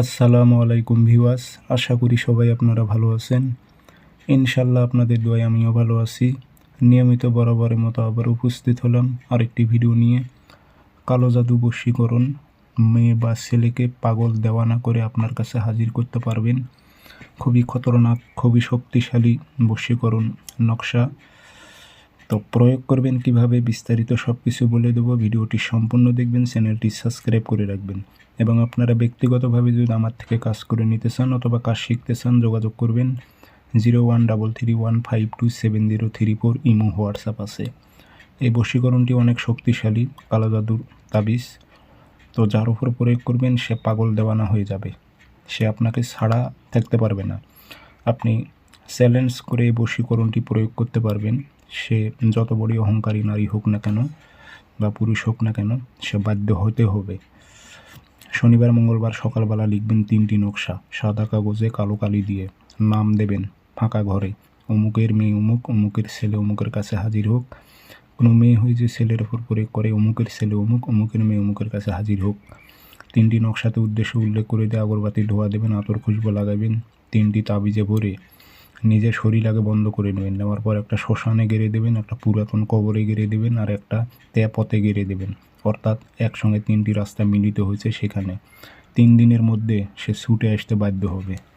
আসসালামু আলাইকুম ভিওয়াস আশা করি সবাই আপনারা ভালো আছেন। ইনশাল্লাহ আপনাদের দোয়ায় আমিও ভালো আছি। নিয়মিত বরাবরের মতো আবার উপস্থিত হলাম আরেকটি ভিডিও নিয়ে। কালো জাদু বশীকরণ, মেয়ে বা ছেলেকে পাগল দেওয়া না করে আপনার কাছে হাজির করতে পারবেন। খুবই খতরনাক, খুবই শক্তিশালী বশীকরণ নকশা। তো প্রয়োগ করবেন কীভাবে বিস্তারিত সব কিছু বলে দেবো। ভিডিওটি সম্পূর্ণ দেখবেন, চ্যানেলটি সাবস্ক্রাইব করে রাখবেন। এবং আপনারা ব্যক্তিগতভাবে যদি আমার থেকে কাজ করে নিতে চান অথবা কাজ শিখতে চান, যোগাযোগ করবেন zero one double three one five two seven zero three four imo WhatsApp আছে। এই বশীকরণটি অনেক শক্তিশালী কালো জাদুর তাবিজ। তো যার উপর প্রয়োগ করবেন, সে পাগল দেওয়ানা হয়ে যাবে। সে আপনাকে ছাড়া থাকতে পারবে না। আপনি চ্যালেঞ্জ করে এই বশীকরণটি প্রয়োগ করতে পারবেন। সে যত বড়ই অহংকারী নারী হোক না কেন বা পুরুষ হোক না কেন, সে বাধ্য হতে হবে। শনিবার, মঙ্গলবার সকালবেলা লিখবেন তিনটি নকশা, সাদা কাগজে কালো কালি দিয়ে। নাম দেবেন, ফাঁকা ঘরে। অমুকের মেয়ে অমুক, অমুকের ছেলে অমুকের কাছে হাজির হোক। কোনো মেয়ে হয়ে যে ছেলের ওপর প্রয়োগ করে, অমুকের ছেলে অমুক, অমুকের মেয়ে অমুকের কাছে হাজির হোক। তিনটি নকশাতে উদ্দেশ্য উল্লেখ করে দিয়ে আগরবাতি ধোয়া দেবেন, আতর খুশবো লাগাবেন, তিনটি তাবিজে ভরে। নিজের শরীর আগে বন্ধ করে নেবেন। নেওয়ার পর একটা শ্মশানে গেড়ে দেবেন, একটা পুরাতন কবরে গেড়ে দেবেন আর একটা তেপথে গেড়ে দেবেন। অর্থাৎ একসঙ্গে তিনটি রাস্তা মিলিত হয়েছে সেখানে। তিন দিনের মধ্যে সে ছুটে আসতে বাধ্য হবে।